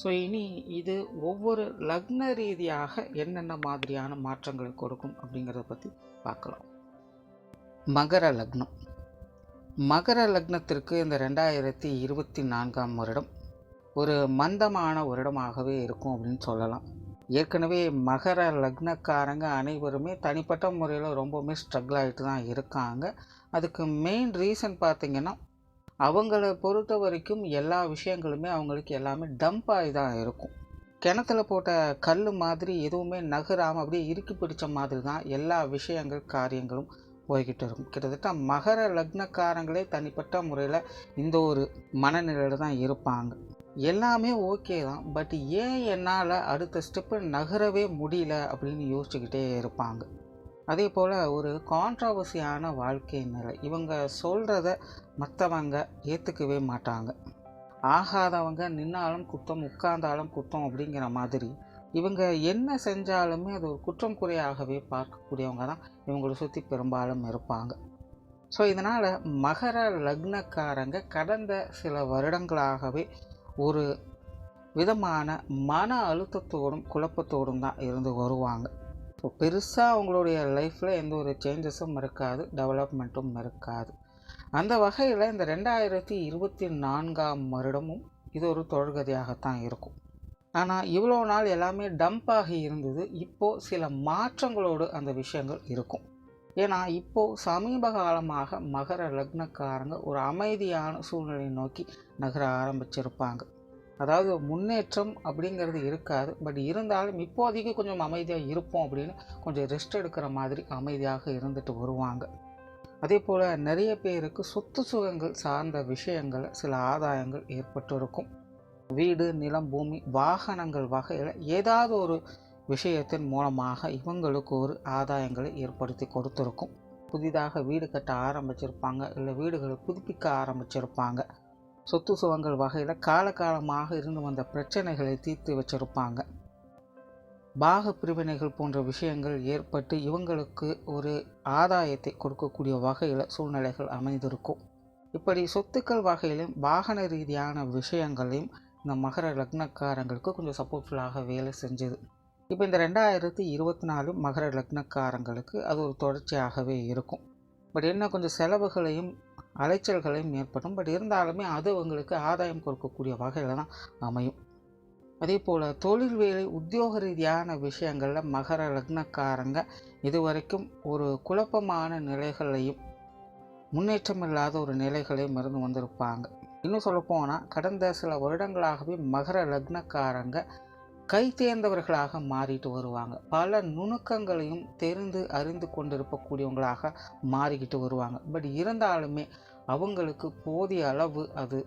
So இனி இது ஒவ்வொரு லக்ன ரீதியாக என்னென்ன மாதிரியான மாற்றங்களை கொடுக்கும் அப்படிங்கிறத பற்றி பார்க்கலாம். மகர லக்னம். மகர லக்னத்திற்கு இந்த ரெண்டாயிரத்தி இருபத்தி நான்காம் வருடம் ஒரு மந்தமான வருடமாகவே இருக்கும் அப்படின்னு சொல்லலாம். ஏற்கனவே மகர லக்னக்காரங்க அனைவருமே தனிப்பட்ட முறையில் ரொம்பவுமே ஸ்ட்ரகிள் ஆகிட்டு தான் இருக்காங்க. அதுக்கு மெயின் ரீசன் பார்த்திங்கன்னா அவங்கள பொறுத்த வரைக்கும் எல்லா விஷயங்களுமே அவங்களுக்கு எல்லாமே டம்ப் ஆகி தான் இருக்கும். கிணத்துல போட்ட கல் மாதிரி எதுவுமே நகராமல் அப்படியே இறுக்கி பிடிச்ச மாதிரி தான் எல்லா விஷயங்கள் காரியங்களும் போய்கிட்டு இருக்கும். கிட்டத்தட்ட மகர லக்னக்காரங்களே தனிப்பட்ட முறையில் இந்த ஒரு மனநிலையில் தான் இருப்பாங்க. எல்லாமே ஓகே தான். பட் ஏன் என்னால் அடுத்த ஸ்டெப்பு நகரவே முடியல அப்படின்னு யோசிச்சுக்கிட்டே இருப்பாங்க. அதே போல் ஒரு கான்ட்ரவர்சியான வாழ்க்கை நிலை இவங்க சொல்கிறத மற்றவங்க ஏற்றுக்கவே மாட்டாங்க. ஆகாதவங்க நின்னாலும் குத்தம் உட்கார்ந்தாலும் குத்தம் அப்படிங்கிற மாதிரி. இவங்க என்ன செஞ்சாலுமே அது ஒரு குற்றம் குறையாகவே பார்க்கக்கூடியவங்க தான் இவங்களை சுற்றி பெரும்பாலும் இருப்பாங்க. ஸோ இதனால் மகர லக்னக்காரங்க கடந்த சில வருடங்களாகவே ஒரு விதமான மன அழுத்தத்தோடும் குழப்பத்தோடும் தான் இருந்து வருவாங்க. ஸோ பெருசாக அவங்களுடைய லைஃப்பில் எந்த ஒரு சேஞ்சஸும் இருக்காது டெவலப்மெண்ட்டும் இருக்காது. அந்த வகையில் இந்த ரெண்டாயிரத்தி இருபத்தி நான்காம் வருடமும் இது ஒரு தொடர்கதையாகத்தான் இருக்கும். ஆனால் இவ்வளோ நாள் எல்லாமே டம்ப் ஆகி இருந்தது இப்போது சில மாற்றங்களோடு அந்த விஷயங்கள் இருக்கும். ஏன்னா இப்போது சமீப காலமாக மகர லக்னக்காரங்க ஒரு அமைதியான சூழ்நிலையை நோக்கி நகர ஆரம்பிச்சிருப்பாங்க. அதாவது முன்னேற்றம் அப்படிங்கிறது இருக்காது. பட் இருந்தாலும் இப்போதைக்கு கொஞ்சம் அமைதியாக இருப்போம் அப்படின்னு கொஞ்சம் ரெஸ்ட் எடுக்கிற மாதிரி அமைதியாக இருந்துட்டு வருவாங்க. அதே போல் நிறைய பேருக்கு சொத்து சுகங்கள் சார்ந்த விஷயங்கள் சில ஆதாயங்கள் ஏற்பட்டு இருக்கும் வீடு நிலம் பூமி வாகனங்கள் வகையில் ஏதாவது ஒரு விஷயத்தின் மூலமாக இவங்களுக்கு ஒரு ஆதாயங்களை ஏற்படுத்தி கொடுத்துருக்கும். புதிதாக வீடு கட்ட ஆரம்பிச்சிருப்பாங்க இல்லை வீடுகளை புதுப்பிக்க ஆரம்பிச்சிருப்பாங்க. சொத்து சுகங்கள் வகையில் காலகாலமாக இருந்து வந்த பிரச்சனைகளை தீர்த்து வச்சிருப்பாங்க. பாக பிரிவினைகள் போன்ற விஷயங்கள் ஏற்பட்டு இவங்களுக்கு ஒரு ஆதாயத்தை கொடுக்கக்கூடிய வகையில் சூழ்நிலைகள் அமைந்திருக்கும். இப்படி சொத்துக்கள் வகையிலும் வாகன ரீதியான விஷயங்களையும் இந்த மகர லக்னக்காரங்களுக்கு கொஞ்சம் சப்போர்ட்ஃபுல்லாக வேலை செஞ்சது. இப்போ இந்த ரெண்டாயிரத்தி இருபத்தி நாலு மகர லக்னக்காரங்களுக்கு அது ஒரு தொடர்ச்சியாகவே இருக்கும். பட் என்ன கொஞ்சம் செலவுகளையும் அலைச்சல்களையும் ஏற்படும். பட் இருந்தாலுமே அது அவங்களுக்கு ஆதாயம் கொடுக்கக்கூடிய வகையில் தான் அமையும். அதே போல் தொழில் வேலை உத்தியோக ரீதியான விஷயங்களில் மகர லக்னக்காரங்க இதுவரைக்கும் ஒரு குழப்பமான நிலைகளையும் முன்னேற்றம் இல்லாத ஒரு நிலைகளையும் இருந்து வந்திருப்பாங்க. இன்னும் சொல்லப்போனால் கடந்த சில வருடங்களாகவே மகர லக்னக்காரங்க கை தேர்ந்தவர்களாக மாறிட்டு வருவாங்க. பல நுணுக்கங்களையும் தெரிந்து அறிந்து கொண்டிருக்கக்கூடியவங்களாக மாறிக்கிட்டு வருவாங்க. பட் இருந்தாலுமே அவங்களுக்கு போதிய அளவு அது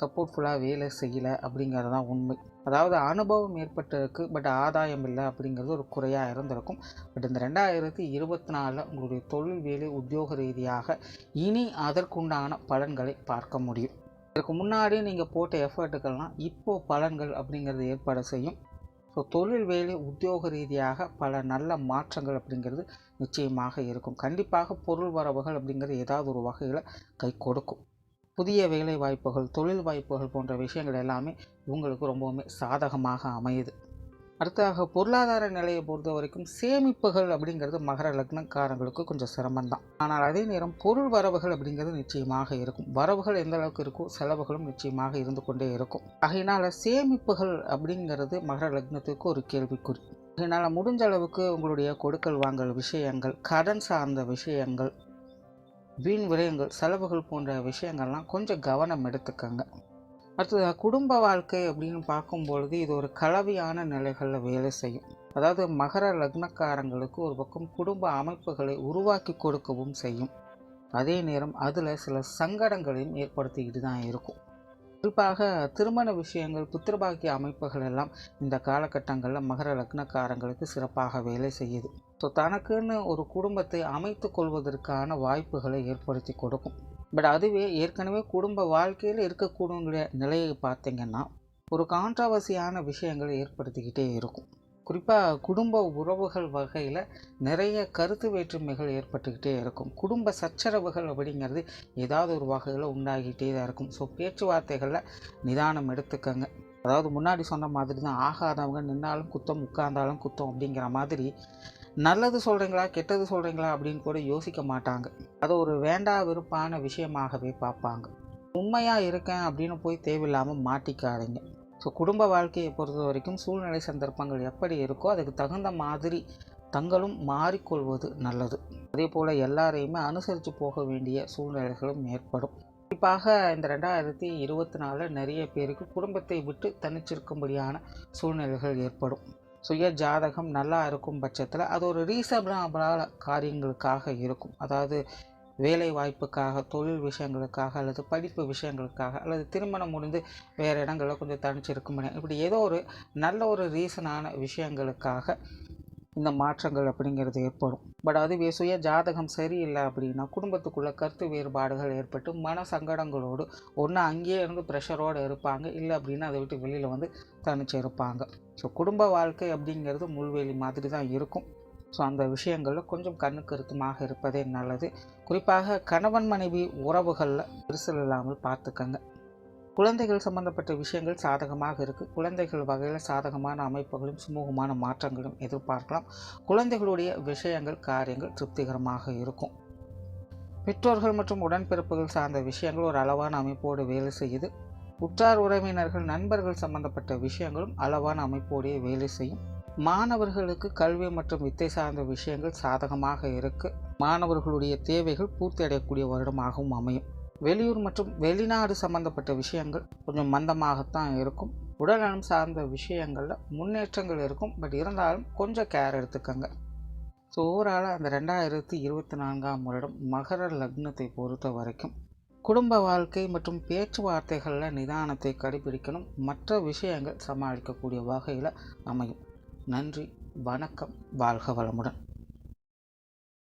சப்போர்ட்ஃபுல்லாக வேலை செய்யலை அப்படிங்கிறது தான் உண்மை. அதாவது அனுபவம் ஏற்பட்டிருக்கு பட் ஆதாயம் இல்லை அப்படிங்கிறது ஒரு குறையாக இருந்திருக்கும். பட் இந்த ரெண்டாயிரத்தி இருபத்தி நாலில் உங்களுடைய தொழில் வேலை உத்தியோக ரீதியாக இனி அதற்குண்டான பலன்களை பார்க்க முடியும். இதற்கு முன்னாடி நீங்கள் போட்ட எஃபர்ட்டுக்கள்லாம் இப்போது பலன்கள் அப்படிங்கிறது ஏற்பாடு செய்யும். ஸோ தொழில் வேலை உத்தியோக ரீதியாக பல நல்ல மாற்றங்கள் அப்படிங்கிறது நிச்சயமாக இருக்கும். கண்டிப்பாக பொருள் வரவுகள் அப்படிங்கிறது ஏதாவது ஒரு வகையில் கை கொடுக்கும். புதிய வேலை வாய்ப்புகள் தொழில் வாய்ப்புகள் போன்ற விஷயங்கள் எல்லாமே உங்களுக்கு ரொம்பவுமே சாதகமாக அமையுது. அடுத்ததாக பொருளாதார நிலையை பொறுத்த வரைக்கும் சேமிப்புகள் அப்படிங்கிறது மகர லக்னக்காரங்களுக்கு கொஞ்சம் சிரமம்தான். ஆனால் அதே நேரம் பொருள் வரவுகள் அப்படிங்கிறது நிச்சயமாக இருக்கும். வரவுகள் எந்த அளவுக்கு இருக்கோ செலவுகளும் நிச்சயமாக இருந்து கொண்டே இருக்கும். ஆகையினால சேமிப்புகள் அப்படிங்கிறது மகர லக்னத்துக்கு ஒரு கேள்விக்குறி. அதனால் முடிஞ்ச அளவுக்கு உங்களுடைய கொடுக்கல் வாங்கல் விஷயங்கள் கடன் சார்ந்த விஷயங்கள் வீண் விரயங்கள் செலவுகள் போன்ற விஷயங்கள்லாம் கொஞ்சம் கவனம் எடுத்துக்கங்க. அடுத்தது குடும்ப வாழ்க்கை அப்படின்னு பார்க்கும்பொழுது இது ஒரு கலவையான நிலைகளில் வேலை செய்யும். அதாவது மகர லக்னக்காரங்களுக்கு ஒரு பக்கம் குடும்ப அமைப்புகளை உருவாக்கி கொடுக்கவும் செய்யும். அதே நேரம் அதில் சில சங்கடங்களையும் ஏற்படுத்திக்கிட்டு தான் இருக்கும். குறிப்பாக திருமண விஷயங்கள் புத்திரபாக்கிய அமைப்புகள் எல்லாம் இந்த காலகட்டங்களில் மகர லக்னக்காரங்களுக்கு சிறப்பாக வேலை செய்யுது. ஸோ தனக்குன்னு ஒரு குடும்பத்தை அமைத்து கொள்வதற்கான வாய்ப்புகளை ஏற்படுத்தி கொடுக்கும். பட் அதுவே ஏற்கனவே குடும்ப வாழ்க்கையில் இருக்கக்கூடிய நிலையை பார்த்தீங்கன்னா ஒரு கான்ட்ரவர்சியான விஷயங்களை ஏற்படுத்திக்கிட்டே இருக்கும். குறிப்பாக குடும்ப உறவுகள் வகையில் நிறைய கருத்து வேற்றுமைகள் ஏற்பட்டுக்கிட்டே இருக்கும். குடும்ப சச்சரவுகள் அப்படிங்கிறது ஏதாவது ஒரு வகையில் உண்டாகிட்டே தான் இருக்கும். ஸோ பேச்சுவார்த்தைகளில் நிதானம் எடுத்துக்கங்க. அதாவது முன்னாடி சொன்ன மாதிரி தான் ஆகாதவங்க நின்னாலும் குத்தம் உட்கார்ந்தாலும் குத்தம் அப்படிங்கிற மாதிரி நல்லது சொல்கிறீங்களா கெட்டது சொல்கிறீங்களா அப்படின்னு கூட யோசிக்க மாட்டாங்க. அது ஒரு வேண்டா விருப்பான விஷயமாகவே பார்ப்பாங்க. உண்மையாக இருக்கேன் அப்படின்னு போய் தேவையில்லாமல் மாட்டிக்காதீங்க. ஸோ குடும்ப வாழ்க்கையை பொறுத்த வரைக்கும் சூழ்நிலை சந்தர்ப்பங்கள் எப்படி இருக்கோ அதுக்கு தகுந்த மாதிரி தங்களும் மாறிக்கொள்வது நல்லது. அதே போல் எல்லாரையுமே அனுசரித்து போக வேண்டிய சூழ்நிலைகளும் ஏற்படும். குறிப்பாக இந்த ரெண்டாயிரத்தி இருபத்தி நாலில் நிறைய பேருக்கு குடும்பத்தை விட்டு தனிச்சிருக்கும்படியான சூழ்நிலைகள் ஏற்படும். சுய ஜாதகம் நல்லா இருக்கும் பட்சத்தில் அது ஒரு ரீசனபிளான காரியங்களுக்காக இருக்கும். அதாவது வேலை வாய்ப்புக்காக தொழில் விஷயங்களுக்காக அல்லது படிப்பு விஷயங்களுக்காக அல்லது திருமணம் முடிந்து வேறு இடங்களில் கொஞ்சம் தனிச்சிருக்கும் இப்படி ஏதோ ஒரு நல்ல ஒரு ரீசனான விஷயங்களுக்காக இந்த மாற்றங்கள் அப்படிங்கிறது ஏற்படும். பட் அதுவே சுய ஜாதகம் சரியில்லை அப்படின்னா குடும்பத்துக்குள்ளே கருத்து வேறுபாடுகள் ஏற்பட்டு மன சங்கடங்களோடு ஒன்று அங்கேயே இருந்து ப்ரெஷரோடு இருப்பாங்க. இல்லை அப்படின்னா அதை விட்டு வெளியில் வந்து தனிச்சு இருப்பாங்க. ஸோ குடும்ப வாழ்க்கை அப்படிங்கிறது முள்வேலி மாதிரி தான் இருக்கும். ஸோ அந்த விஷயங்களில் கொஞ்சம் கண்ணு கருத்துமாக இருப்பதே நல்லது. குறிப்பாக கணவன் மனைவி உறவுகளில் விரிசல் இல்லாமல் பார்த்துக்கங்க. குழந்தைகள் சம்பந்தப்பட்ட விஷயங்கள் சாதகமாக இருக்குது குழந்தைகள் வகையில் சாதகமான அமைப்புகளும் சுமூகமான மாற்றங்களும் எதிர்பார்க்கலாம். குழந்தைகளுடைய விஷயங்கள் காரியங்கள் திருப்திகரமாக இருக்கும். பெற்றோர்கள் மற்றும் உடன்பிறப்புகள் சார்ந்த விஷயங்கள் ஒரு அளவான அமைப்போடு வேலை செய்யுது. உற்றார் உறவினர்கள் நண்பர்கள் சம்பந்தப்பட்ட விஷயங்களும் அளவான அமைப்போடையே வேலை செய்யும். மாணவர்களுக்கு கல்வி மற்றும் வித்தை சார்ந்த விஷயங்கள் சாதகமாக இருக்கு. மாணவர்களுடைய தேவைகள் பூர்த்தி அடையக்கூடிய வருடமாகவும் அமையும். வெளியூர் மற்றும் வெளிநாடு சம்பந்தப்பட்ட விஷயங்கள் கொஞ்சம் மந்தமாகத்தான் இருக்கும். உடல்நலம் சார்ந்த விஷயங்களில் முன்னேற்றங்கள் இருக்கும். பட் இருந்தாலும் கொஞ்சம் கேர் எடுத்துக்கோங்க. ஸோ ஓவராலாக அந்த ரெண்டாயிரத்தி இருபத்தி நான்காம் வருடம் மகர லக்னத்தை பொறுத்த வரைக்கும் குடும்ப வாழ்க்கை மற்றும் பேச்சுவார்த்தைகளில் நிதானத்தை கடைபிடிக்கணும். மற்ற விஷயங்கள் சமாளிக்கக்கூடிய வகையில் அமையும். நன்றி வணக்கம் வாழ்க வளமுடன்.